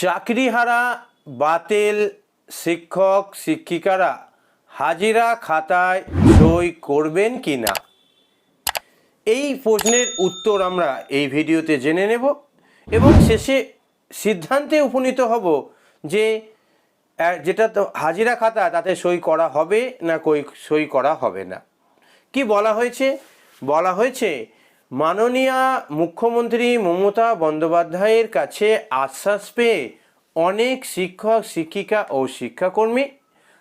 চাকরিহারা বাতিল শিক্ষক, শিক্ষিকারা হাজিরা খাতায় সই করবেন কি না এই প্রশ্নের উত্তর আমরা এই ভিডিওতে জেনে নেব এবং শেষে সিদ্ধান্তে উপনীত হব যে যেটা তো হাজিরা খাতা, তাতে সই করা হবে না, কই, সই করা হবে না। কি বলা হয়েছে? বলা হয়েছে মাননীয়া মুখ্যমন্ত্রী মমতা বন্দ্যোপাধ্যায়ের কাছে আশ্বাস পেয়ে অনেক শিক্ষক, শিক্ষিকা ও শিক্ষাকর্মী,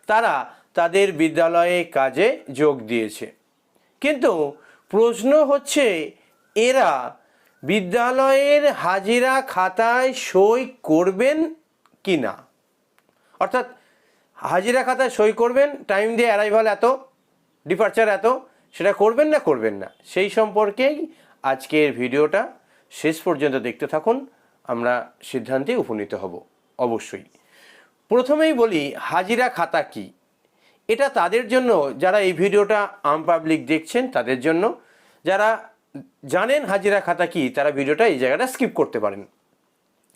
তারা তাদের বিদ্যালয়ে কাজে যোগ দিয়েছে। কিন্তু প্রশ্ন হচ্ছে, এরা বিদ্যালয়ের হাজিরা খাতায় সই করবেন কি না অর্থাৎ হাজিরা খাতায় সই করবেন, টাইম দিয়ে অ্যারাইভাল এত ডিপার্চার এত সেটা করবেন না করবেন না। সেই সম্পর্কেই আজকের ভিডিওটা। শেষ পর্যন্ত দেখতে থাকুন। আমরা সিদ্ধান্তে উপনীত হব, অবশ্যই। প্রথমেই বলি, হাজিরা খাতা কি? এটা তাদের জন্য, যারা এই ভিডিওটা আম পাবলিক দেখছেন, তাদের জন্য। যারা জানেন হাজিরা খাতা কি, তারা ভিডিওটা এই জায়গাটা স্কিপ করতে পারেন।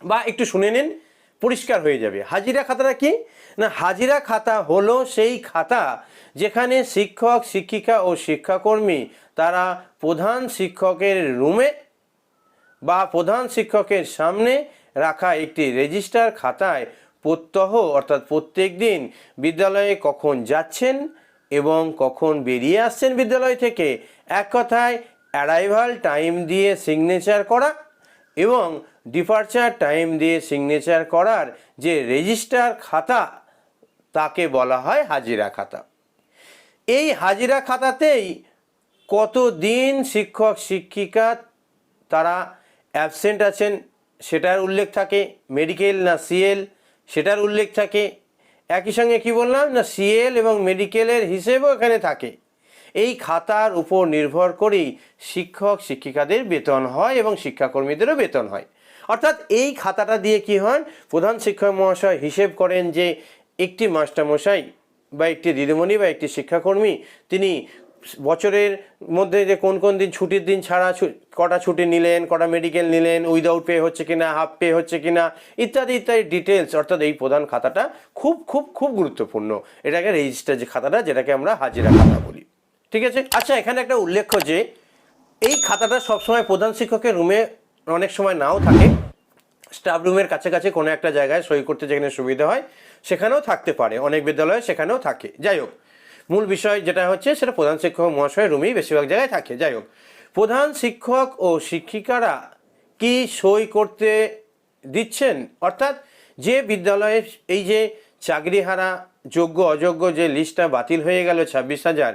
বা একটু শুনে নিন, পরিষ্কার হয়ে যাবে। হাজিরা খাতাটা কি? না, হাজিরা খাতা হলো সেই খাতা যেখানে শিক্ষক, শিক্ষিকা ও শিক্ষাকর্মী তারা প্রধান শিক্ষকের রুমে বা প্রধান শিক্ষকের সামনে রাখা একটি রেজিস্টার খাতায় প্রত্যহ অর্থাৎ প্রত্যেক দিন বিদ্যালয়ে কখন যাচ্ছেন এবং কখন বেরিয়ে আসছেন বিদ্যালয় থেকে এক কথায় অ্যারাইভাল টাইম দিয়ে সিগনেচার করা এবং ডিপার্চার টাইম দিয়ে সিগনেচার করার যে রেজিস্টার খাতা, তাকে বলা হয় হাজিরা খাতা। এই হাজিরা খাতাতেই কতদিন শিক্ষক, শিক্ষিকা তারা অ্যাবসেন্ট আছেন সেটার উল্লেখ থাকে মেডিকেল না সিএল সেটার উল্লেখ থাকে। একই সঙ্গে কি বললাম? না সিএল এবং মেডিকেলের হিসেবও এখানে থাকে। এই খাতার উপর নির্ভর করেই শিক্ষক, শিক্ষিকাদের বেতন হয় এবং শিক্ষাকর্মীদেরও বেতন হয়। অর্থাৎ এই খাতাটা দিয়ে কি হয় প্রধান শিক্ষক মহাশয় হিসেব করেন যে একটি মাস্টারমশাই বা একটি দিদিমণি বা একটি শিক্ষাকর্মী, তিনি বছরের মধ্যে যে কোন কোন দিন ছুটির দিন ছাড়া কটা ছুটি নিলেন, কটা মেডিকেল নিলেন উইদাউট পে হচ্ছে কিনা হাফ পে হচ্ছে কিনা, ইত্যাদি ইত্যাদি ডিটেলস অর্থাৎ এই প্রধান খাতাটা খুব খুব খুব গুরুত্বপূর্ণ। এটাকে রেজিস্টার যে খাতাটা, যেটাকে আমরা হাজিরা খাতা বলি। ঠিক আছে? আচ্ছা এখানে একটা উল্লেখ্য যে, এই খাতাটা সবসময় প্রধান শিক্ষকের রুমে অনেক সময় নাও থাকে। স্টাফ রুমের কাছাকাছি কোনো একটা জায়গায় সই করতে যেখানে সুবিধা হয় সেখানেও থাকতে পারে, অনেক বিদ্যালয়ে সেখানেও থাকে। যাই হোক, মূল বিষয় যেটা হচ্ছে সেটা প্রধান শিক্ষক মহাশয়ের রুমেই বেশিরভাগ জায়গায় থাকে। যাই হোক, প্রধান শিক্ষক ও শিক্ষিকারা কি সই করতে দিচ্ছেন? অর্থাৎ যে বিদ্যালয়ে এই যে চাকরিহারা, যোগ্য, অযোগ্য যে লিস্টটা বাতিল হয়ে গেল ছাব্বিশ হাজার,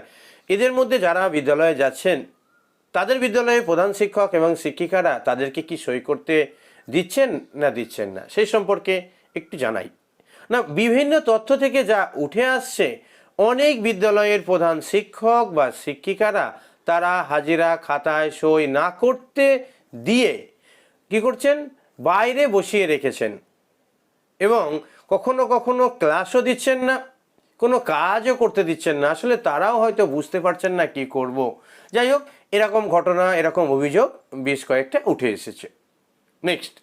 এদের মধ্যে যারা বিদ্যালয়ে যাচ্ছেন, তাদের বিদ্যালয়ে প্রধান শিক্ষক এবং শিক্ষিকারা তাদেরকে কি সই করতে দিচ্ছেন না দিচ্ছেন না? সেই সম্পর্কে একটু জানাই। না, বিভিন্ন তথ্য থেকে যা উঠে আসছে, অনেক বিদ্যালয়ের প্রধান শিক্ষক বা শিক্ষিকারা তারা হাজিরা খাতায় সই না করতে দিয়ে কি করছেন? বাইরে বসিয়ে রেখেছেন। এবং কখনো কখনো ক্লাসও দিচ্ছেন না, কোনো কাজও করতে দিচ্ছেন না। আসলে তারাও হয়তো বুঝতে পারছেন না কি করব। যাই হোক, এরকম ঘটনা, এরকম অভিযোগ বেশ কয়েকটা উঠে এসেছে। নেক্সট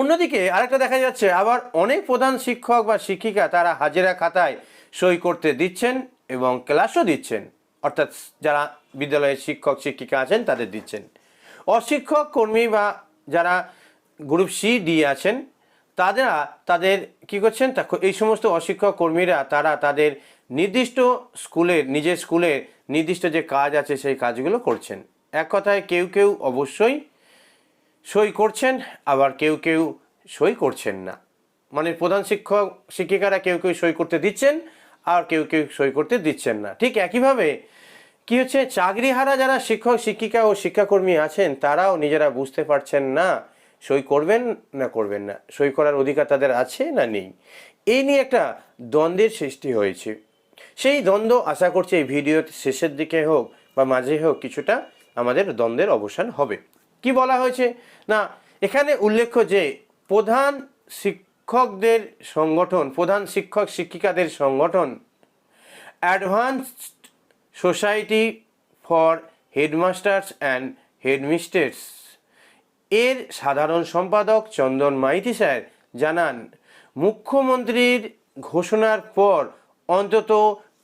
অন্যদিকে আরেকটা দেখা যাচ্ছে, আবার অনেক প্রধান শিক্ষক বা শিক্ষিকা তারা হাজিরা খাতায় সই করতে দিচ্ছেন এবং ক্লাসও দিচ্ছেন। অর্থাৎ যারা বিদ্যালয়ের শিক্ষক, শিক্ষিকা আছেন তাদের দিচ্ছেন। অশিক্ষক, কর্মী বা যারা গ্রুপ সি, ডি আছেন, তারা তাদের কি করছেন? এই সমস্ত অশিক্ষক, কর্মীরা তারা তাদের নির্দিষ্ট স্কুলের নিজের স্কুলের নির্দিষ্ট যে কাজ আছে সেই কাজগুলো করছেন। এক কথায় কেউ কেউ অবশ্যই সই করছেন, আবার কেউ কেউ সই করছেন না। মানে প্রধান শিক্ষক, শিক্ষিকারা কেউ কেউ সই করতে দিচ্ছেন, আর কেউ কেউ সই করতে দিচ্ছেন না। ঠিক একইভাবে কি হচ্ছে? চাকরিহারা যারা শিক্ষক, শিক্ষিকা ও শিক্ষাকর্মী আছেন, তারাও নিজেরা বুঝতে পারছেন না সই করবেন না করবেন না। সই করার অধিকার তাদের আছে না নেই? এই নিয়ে একটা দ্বন্দ্বের সৃষ্টি হয়েছে। সেই দ্বন্দ্ব আশা করছি এই ভিডিওর শেষের দিকে হোক বা মাঝে হোক, কিছুটা আমাদের দ্বন্দ্বের অবসান হবে। কি বলা হয়েছে? না, এখানে উল্লেখ্য যে প্রধান শিক্ষকদের সংগঠন, প্রধান শিক্ষক শিক্ষিকাদের সংগঠন advanced society for headmasters and headmistress এর সাধারণ সম্পাদক চন্দন মাইতি স্যার জানান, মুখ্যমন্ত্রীর ঘোষণার পর অন্তত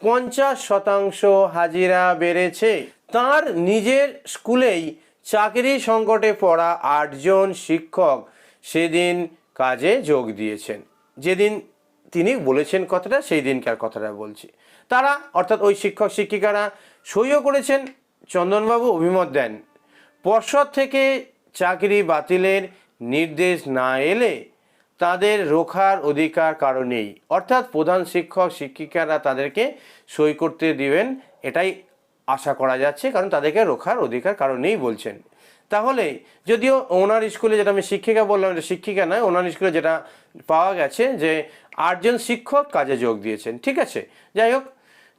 পঞ্চাশ শতাংশ হাজিরা বেড়েছে। তার নিজের স্কুলেই চাকরি সংকটে পড়া আটজন শিক্ষক সেদিন কাজে যোগ দিয়েছেন। যেদিন তিনি বলেছেন কথাটা সেই দিনকার কথাটা বলছি। তারা, অর্থাৎ ওই শিক্ষক শিক্ষিকারা, সইও করেছেন, চন্দনবাবু অভিমত দেন। পর্ষদ থেকে চাকরি বাতিলের নির্দেশ না এলে তাদের রোখার অধিকার কারণেই অর্থাৎ প্রধান শিক্ষক শিক্ষিকারা তাদেরকে সই করতে দিবেন, এটাই আশা করা যাচ্ছে, কারণ তাদেরকে রোখার অধিকার কারণেই বলছেন। তাহলে যদিও ওনার স্কুলে যেটা আমি শিক্ষিকা বললাম, এটা শিক্ষিকা নয়, ওনার স্কুলে যেটা পাওয়া গেছে যে আটজন শিক্ষক কাজে যোগ দিয়েছেন, ঠিক আছে? যাই হোক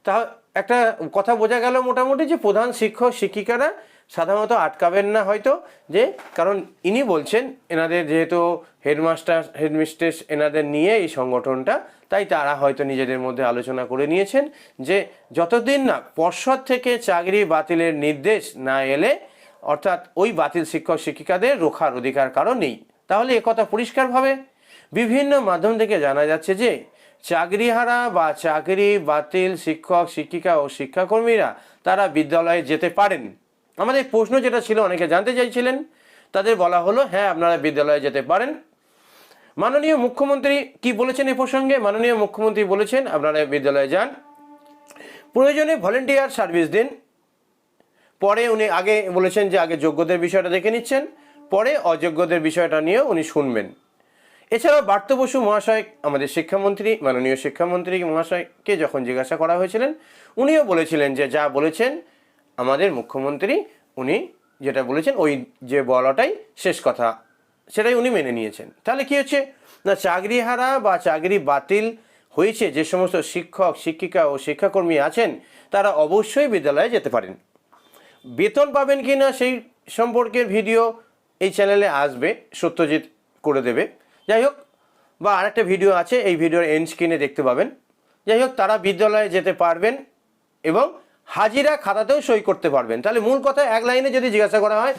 তা একটা কথা বোঝা গেল মোটামুটি যে প্রধান শিক্ষক, শিক্ষিকারা সাধারণত আটকাবেন না হয়তো, যে কারণ ইনি বলছেন এনাদের যেহেতু হেডমাস্টার, হেডমিস্ট্রেস এনাদের নিয়ে এই সংগঠনটা, তাই তারা হয়তো নিজেদের মধ্যে আলোচনা করে নিয়েছেন যে যতদিন না পর্ষদ থেকে চাকরি বাতিলের নির্দেশ না এলে, অর্থাৎ ওই বাতিল শিক্ষক শিক্ষিকাদের রোখার অধিকার কারণ নেই। তাহলে একথা পরিষ্কারভাবে বিভিন্ন মাধ্যম থেকে জানা যাচ্ছে যে চাকরিহারা বা চাকরি বাতিল শিক্ষক, শিক্ষিকা ও শিক্ষাকর্মীরা তারা বিদ্যালয়ে যেতে পারেন। আমাদের প্রশ্ন যেটা ছিল, অনেকে জানতে চাইছিলেন। তাদের বলা হলো হ্যাঁ আপনারা বিদ্যালয়ে যেতে পারেন। মাননীয় মুখ্যমন্ত্রী কি বলেছেন এ প্রসঙ্গে? মাননীয় মুখ্যমন্ত্রী বলেছেন, আপনারা বিদ্যালয়ে যান। প্রয়োজনে ভলেন্টিয়ার সার্ভিস দিন। পরে উনি আগে বলেছেন যে আগে যোগ্যদের বিষয়টা দেখে নিচ্ছেন। পরে অযোগ্যদের বিষয়টা নিয়ে উনি শুনবেন। এছাড়াও বার্ত বসু মহাশয়, আমাদের শিক্ষামন্ত্রী, মাননীয় শিক্ষামন্ত্রী মহাশয়কে যখন জিজ্ঞাসা করা হয়েছিলেন, উনিও বলেছিলেন যে যা বলেছেন আমাদের মুখ্যমন্ত্রী, উনি যেটা বলেছেন, ওই যে বলাটাই শেষ কথা, সেটাই উনি মেনে নিয়েছেন। তাহলে কি হচ্ছে? না চাকরিহারা বা চাকরি বাতিল হয়েছে, যে সমস্ত শিক্ষক, শিক্ষিকা ও শিক্ষাকর্মী আছেন, তারা অবশ্যই বিদ্যালয়ে যেতে পারেন। বেতন পাবেন কি না, সেই সম্পর্কের ভিডিও এই চ্যানেলে আসবে, সত্যজিৎ করে দেবে। যাই হোক, বা আরেকটা ভিডিও আছে, এই ভিডিওর এন্ড স্ক্রিনে দেখতে পাবেন। যাই হোক, তারা বিদ্যালয়ে যেতে পারবেন এবং হাজিরা খাতাতেও সই করতে পারবেন। তাহলে মূল কথা এক লাইনে যদি জিজ্ঞাসা করা হয়,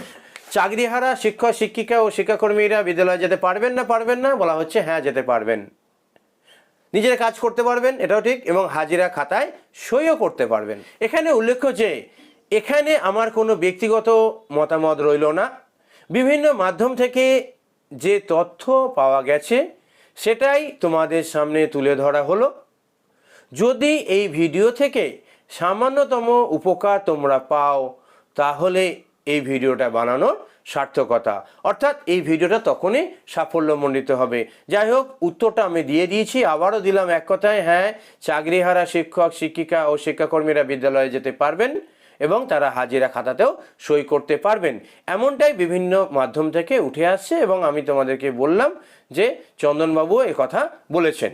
চাকরিহারা, শিক্ষক, শিক্ষিকা ও শিক্ষাকর্মীরা বিদ্যালয়ে যেতে পারবেন না পারবেন না? বলা হচ্ছে হ্যাঁ যেতে পারবেন। নিজের কাজ করতে পারবেন, এটাও ঠিক, এবং হাজিরা খাতায় সইও করতে পারবেন। এখানে উল্লেখ্য যে, এখানে আমার কোনো ব্যক্তিগত মতামত রইল না। বিভিন্ন মাধ্যম থেকে যে তথ্য পাওয়া গেছে, সেটাই তোমাদের সামনে তুলে ধরা হলো। যদি এই ভিডিও থেকে সামান্যতম উপকার তোমরা পাও, তাহলে এই ভিডিওটা বানানোর সার্থকতা। অর্থাৎ এই ভিডিওটা তখনই সাফল্যমণ্ডিত হবে। যাই হোক, উত্তরটা আমি দিয়ে দিয়েছি, আবারও দিলাম এক কথায় হ্যাঁ চাকরিহারা শিক্ষক, শিক্ষিকা ও শিক্ষাকর্মীরা বিদ্যালয়ে যেতে পারবেন এবং তারা হাজিরা খাতাতেও সই করতে পারবেন। এমনটাই বিভিন্ন মাধ্যম থেকে উঠে আসছে এবং আমি তোমাদেরকে বললাম যে চন্দনবাবু কথা বলেছেন।